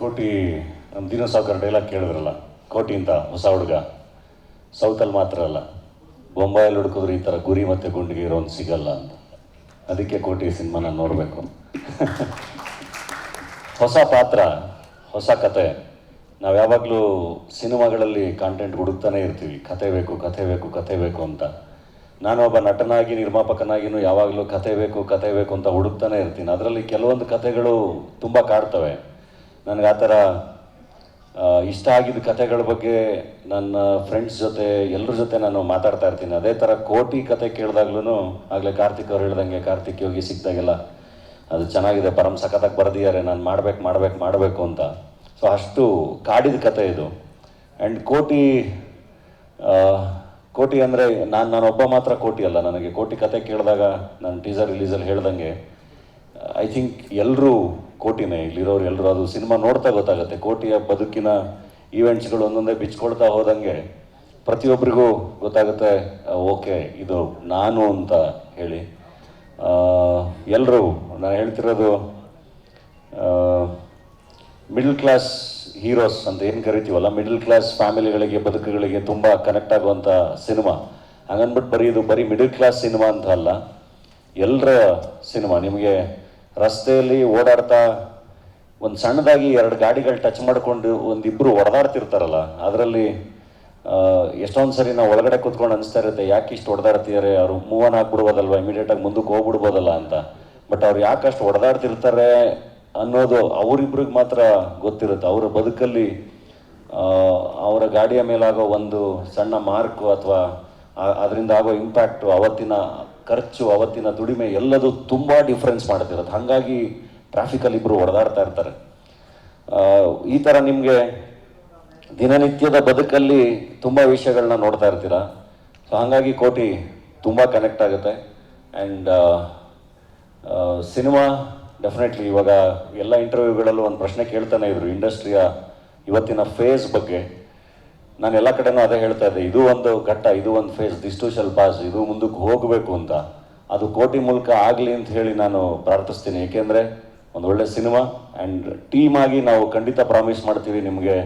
ಕೋಟಿ ನಮ್ಮ ದಿನ ಸಾಕರ್ ಡೈಲಾಗ್ ಕೇಳಿದ್ರಲ್ಲ, ಕೋಟಿ ಅಂತ ಹೊಸ ಹುಡುಗ. ಸೌತಲ್ಲಿ ಮಾತ್ರ ಅಲ್ಲ. ಬೊಂಬಾಯಲ್ಲಿ ಹುಡುಕಿದ್ರೆ ಈ ಥರ ಗುರಿ ಮತ್ತು ಗುಂಡಿಗೆ ಇರೋನು ಸಿಗಲ್ಲ ಅಂತ. ಅದಕ್ಕೆ ಕೋಟಿ ಸಿನಿಮಾನ ನೋಡಬೇಕು. ಹೊಸ ಪಾತ್ರ, ಹೊಸ ಕತೆ. ನಾವು ಯಾವಾಗಲೂ ಸಿನಿಮಾಗಳಲ್ಲಿ ಕಾಂಟೆಂಟ್ ಹುಡುಕ್ತಾನೆ ಇರ್ತೀವಿ. ಕತೆ ಬೇಕು ಕತೆ ಬೇಕು ಕತೆ ಬೇಕು ಅಂತ. ನಾನು ಒಬ್ಬ ನಟನಾಗಿ, ನಿರ್ಮಾಪಕನಾಗಿನೂ ಯಾವಾಗಲೂ ಕತೆ ಬೇಕು ಕತೆ ಬೇಕು ಅಂತ ಹುಡುಕ್ತಾನೆ ಇರ್ತೀನಿ. ಅದರಲ್ಲಿ ಕೆಲವೊಂದು ಕತೆಗಳು ತುಂಬ ಕಾಡ್ತವೆ. ನನಗೆ ಆ ಥರ ಇಷ್ಟ ಆಗಿದ್ದ ಕಥೆಗಳ ಬಗ್ಗೆ ನನ್ನ ಫ್ರೆಂಡ್ಸ್ ಜೊತೆ ಎಲ್ಲರ ಜೊತೆ ನಾನು ಮಾತಾಡ್ತಾ ಇರ್ತೀನಿ. ಅದೇ ಥರ ಕೋಟಿ ಕತೆ ಕೇಳಿದಾಗ್ಲೂ ಆಗಲೇ ಕಾರ್ತಿಕ್ ಅವ್ರು ಹೇಳ್ದಂಗೆ ಕಾರ್ತಿಕ್ ಯೋಗಿ ಸಿಕ್ಕಿದಾಗೆಲ್ಲ ಅದು ಚೆನ್ನಾಗಿದೆ, ಪರಂ ಸಖತ್ತಾಗಿ ಬರೆದಿದ್ದಾರೆ, ನಾನು ಮಾಡ್ಬೇಕು ಮಾಡ್ಬೇಕು, ಮಾಡಬೇಕು ಅಂತ. ಸೊ ಅಷ್ಟು ಕಾಡಿದ ಕತೆ ಇದು. ಆ್ಯಂಡ್ ಕೋಟಿ ಕೋಟಿ ಅಂದರೆ ನಾನು ನಾನೊಬ್ಬ ಮಾತ್ರ ಕೋಟಿ ಅಲ್ಲ. ನನಗೆ ಕೋಟಿ ಕತೆ ಕೇಳಿದಾಗ, ನಾನು ಟೀಸರ್ ರಿಲೀಸಲ್ಲಿ ಹೇಳ್ದಂಗೆ ಐ ಥಿಂಕ್ ಎಲ್ಲರೂ ಕೋಟಿನೇ, ಇಲ್ಲಿರೋರು ಎಲ್ಲರೂ ಅದು ಸಿನಿಮಾ ನೋಡ್ತಾ ಗೊತ್ತಾಗುತ್ತೆ. ಕೋಟಿಯ ಬದುಕಿನ ಈವೆಂಟ್ಸ್ಗಳು ಒಂದೊಂದೇ ಬಿಚ್ಕೊಳ್ತಾ ಹೋದಂಗೆ ಪ್ರತಿಯೊಬ್ಬರಿಗೂ ಗೊತ್ತಾಗುತ್ತೆ ಓಕೆ, ಇದು ನಾನು ಅಂತ ಹೇಳಿ. ಎಲ್ಲರೂ ನಾನು ಹೇಳ್ತಿರೋದು ಮಿಡಲ್ ಕ್ಲಾಸ್ ಹೀರೋಸ್ ಅಂತ ಏನು ಕರಿತೀವಲ್ಲ ಮಿಡಲ್ ಕ್ಲಾಸ್ ಫ್ಯಾಮಿಲಿಗಳಿಗೆ, ಬದುಕುಗಳಿಗೆ ತುಂಬ ಕನೆಕ್ಟ್ ಆಗುವಂಥ ಸಿನಿಮಾ. ಹಂಗನ್ಬಿಟ್ಟು ಬರೀ ಇದು ಬರೀ ಮಿಡಲ್ ಕ್ಲಾಸ್ ಸಿನಿಮಾ ಅಂತ ಅಲ್ಲ ಎಲ್ಲರ ಸಿನಿಮಾ. ನಿಮಗೆ ರಸ್ತೆಯಲ್ಲಿ ಓಡಾಡ್ತಾ ಒಂದು ಸಣ್ಣದಾಗಿ ಎರಡು ಗಾಡಿಗಳು ಟಚ್ ಮಾಡಿಕೊಂಡು ಒಂದಿಬ್ಬರು ಹೊಡೆದಾಡ್ತಿರ್ತಾರಲ್ಲ ಅದರಲ್ಲಿ ಎಷ್ಟೊಂದು ಸರಿ ನಾವು ಒಳಗಡೆ ಕೂತ್ಕೊಂಡು ಅನಿಸ್ತಾ ಇರುತ್ತೆ, ಯಾಕೆ ಇಷ್ಟು ಹೊಡೆದಾಡ್ತಿದ್ದಾರೆ ಅವರು ಆನ್ ಆಗ್ಬಿಡ್ಬೋದಲ್ವ ಇಮಿಡಿಯೇಟಾಗಿ ಮುಂದಕ್ಕೆ ಹೋಗ್ಬಿಡ್ಬೋದಲ್ಲ ಅಂತ. ಬಟ್ ಅವ್ರು ಯಾಕಷ್ಟು ಹೊಡೆದಾಡ್ತಿರ್ತಾರೆ ಅನ್ನೋದು ಅವರಿಬ್ರಿಗೆ ಮಾತ್ರ ಗೊತ್ತಿರುತ್ತೆ. ಅವರ ಬದುಕಲ್ಲಿ ಅವರ ಗಾಡಿಯ ಮೇಲಾಗೋ ಒಂದು ಸಣ್ಣ ಮಾರ್ಕು ಅಥವಾ ಅದರಿಂದ ಆಗೋ ಇಂಪ್ಯಾಕ್ಟು ಅವತ್ತಿನ ಖರ್ಚು, ಅವತ್ತಿನ ದುಡಿಮೆ ಎಲ್ಲದೂ ತುಂಬ ಡಿಫ್ರೆನ್ಸ್ ಮಾಡ್ತಿರೋದು. ಹಾಗಾಗಿ ಟ್ರಾಫಿಕಲ್ಲಿ ಇಬ್ಬರು ಹೊಡೆದಾಡ್ತಾ ಇರ್ತಾರೆ. ಈ ಥರ ನಿಮಗೆ ದಿನನಿತ್ಯದ ಬದುಕಲ್ಲಿ ತುಂಬ ವಿಷಯಗಳನ್ನ ನೋಡ್ತಾ ಇರ್ತೀರಾ? ಸೊ ಹಾಗಾಗಿ ಕೋಟಿ ತುಂಬ ಕನೆಕ್ಟ್ ಆಗುತ್ತೆ. ಆ್ಯಂಡ್ ಸಿನಿಮಾ ಡೆಫಿನೆಟ್ಲಿ ಇವಾಗ ಎಲ್ಲ ಇಂಟರ್ವ್ಯೂಗಳಲ್ಲೂ ಒಂದು ಪ್ರಶ್ನೆ ಕೇಳ್ತಾನೆ ಇದ್ರು. ಇಂಡಸ್ಟ್ರಿಯ ಇವತ್ತಿನ ಫೇಸ್ ಬಗ್ಗೆ. ನಾನು ಎಲ್ಲ ಕಡೆನೂ ಅದೇ ಹೇಳ್ತಾ ಇದ್ದೆ, ಇದು ಒಂದು ಘಟ್ಟ, ಇದು ಒಂದು phase this too shall pass ಇದು ಮುಂದಕ್ಕೆ ಹೋಗಬೇಕು ಅಂತ. ಅದು ಕೋಟಿ ಮೂಲಕ ಆಗಲಿ ಅಂತ ಹೇಳಿ ನಾನು ಪ್ರಾರ್ಥಿಸ್ತೀನಿ. ಏಕೆಂದರೆ ಒಂದು ಒಳ್ಳೆ ಸಿನಿಮಾ ಆ್ಯಂಡ್ ಟೀಮ್ ಆಗಿ ನಾವು ಖಂಡಿತ ಪ್ರಾಮಿಸ್ ಮಾಡ್ತೀವಿ ನಿಮಗೆ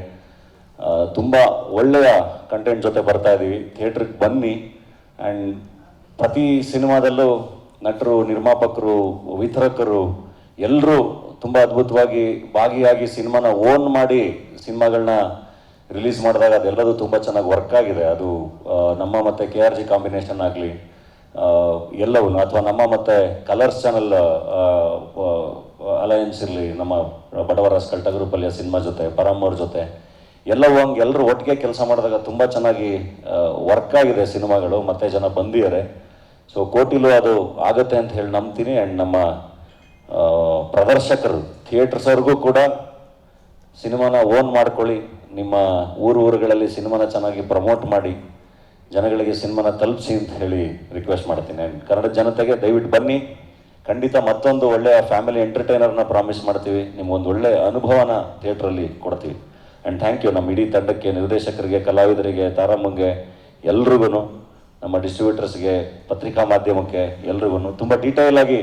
ತುಂಬ ಒಳ್ಳೆಯ ಕಂಟೆಂಟ್ ಜೊತೆ ಬರ್ತಾ ಇದ್ದೀವಿ ಥಿಯೇಟ್ರಿಗೆ ಬನ್ನಿ. ಆ್ಯಂಡ್ ಪ್ರತಿ ಸಿನಿಮಾದಲ್ಲೂ ನಟರು, ನಿರ್ಮಾಪಕರು, ವಿತರಕರು ಎಲ್ಲರೂ ತುಂಬ ಅದ್ಭುತವಾಗಿ ಭಾಗಿಯಾಗಿ ಸಿನಿಮಾನ ಓನ್ ಮಾಡಿ ಸಿನಿಮಾಗಳನ್ನ ರಿಲೀಸ್ ಮಾಡಿದಾಗ ಅದೆಲ್ಲದೂ ತುಂಬ ಚೆನ್ನಾಗಿ ವರ್ಕ್ ಆಗಿದೆ. ಅದು ನಮ್ಮ ಮತ್ತು ಕೆ ಆರ್ ಜಿ ಕಾಂಬಿನೇಷನ್ ಆಗಲಿ ಎಲ್ಲವೂ ಅಥವಾ ನಮ್ಮ ಮತ್ತು ಕಲರ್ಸ್ ಚಾನಲ್ ಅಲಯನ್ಸ್ ಇರಲಿ, ನಮ್ಮ ಬಡವರ ಸ್ಕಲ್ಟ ಗ್ರೂಪಲ್ಲಿಯ ಸಿನಿಮಾ ಜೊತೆ ಪರಮ್ಮವ್ರ ಜೊತೆ, ಎಲ್ಲವೂ ಹಂಗೆ ಎಲ್ಲರೂ ಒಟ್ಟಿಗೆ ಕೆಲಸ ಮಾಡಿದಾಗ ತುಂಬ ಚೆನ್ನಾಗಿ ವರ್ಕ್ ಆಗಿದೆ ಸಿನಿಮಾಗಳು, ಮತ್ತೆ ಜನ ಬಂದಿದ್ದಾರೆ. ಸೊ ಕೋಟಿಲು ಅದು ಆಗುತ್ತೆ ಅಂತ ಹೇಳಿ ನಂಬ್ತೀನಿ. ಆ್ಯಂಡ್ ನಮ್ಮ ಪ್ರದರ್ಶಕರು ಥಿಯೇಟರ್ಸವ್ರಿಗೂ ಕೂಡ ಸಿನಿಮಾನ ಓನ್ ಮಾಡ್ಕೊಳ್ಳಿ. ನಿಮ್ಮ ಊರು ಊರುಗಳಲ್ಲಿ ಸಿನಿಮಾನ ಚೆನ್ನಾಗಿ ಪ್ರಮೋಟ್ ಮಾಡಿ, ಜನಗಳಿಗೆ ಸಿನಿಮಾನ ತಲುಪಿಸಿ ಅಂತ ಹೇಳಿ ರಿಕ್ವೆಸ್ಟ್ ಮಾಡ್ತೀನಿ. ಕನ್ನಡ ಜನತೆಗೆ ದಯವಿಟ್ಟು ಬನ್ನಿ. ಖಂಡಿತ ಮತ್ತೊಂದು ಒಳ್ಳೆಯ ಫ್ಯಾಮಿಲಿ ಎಂಟರ್ಟೈನರ್ನ ಪ್ರಾಮಿಸ್ ಮಾಡ್ತೀವಿ. ನಿಮ್ಗೊಂದು ಒಳ್ಳೆಯ ಅನುಭವನ ಥಿಯೇಟ್ರಲ್ಲಿ ಕೊಡ್ತೀವಿ. ಆ್ಯಂಡ್ ಥ್ಯಾಂಕ್ ಯು ನಮ್ಮ ಇಡೀ ತಂಡಕ್ಕೆ, ನಿರ್ದೇಶಕರಿಗೆ, ಕಲಾವಿದರಿಗೆ, ತಾರಮ್ಮಂಗೆ ಎಲ್ರಿಗೂ ನಮ್ಮ ಡಿಸ್ಟ್ರಿಬ್ಯೂಟರ್ಸ್ಗೆ ಪತ್ರಿಕಾ ಮಾಧ್ಯಮಕ್ಕೆ ಎಲ್ರಿಗೂ ತುಂಬ ಡೀಟೇಲ್ ಆಗಿ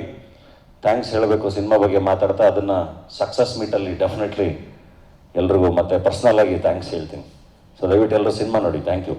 ಥ್ಯಾಂಕ್ಸ್ ಹೇಳಬೇಕು ಸಿನಿಮಾ ಬಗ್ಗೆ ಮಾತಾಡ್ತಾ, ಅದನ್ನು ಸಕ್ಸಸ್ ಮೀಟಲ್ಲಿ ಡೆಫಿನೆಟ್ಲಿ ಎಲ್ರಿಗೂ ಮತ್ತೆ ಪರ್ಸ್ನಲ್ ಆಗಿ ಥ್ಯಾಂಕ್ಸ್ ಹೇಳ್ತೀನಿ. ಸೊ ದಯವಿಟ್ಟು ಎಲ್ಲರೂ ಸಿನಿಮಾ ನೋಡಿ. Thank you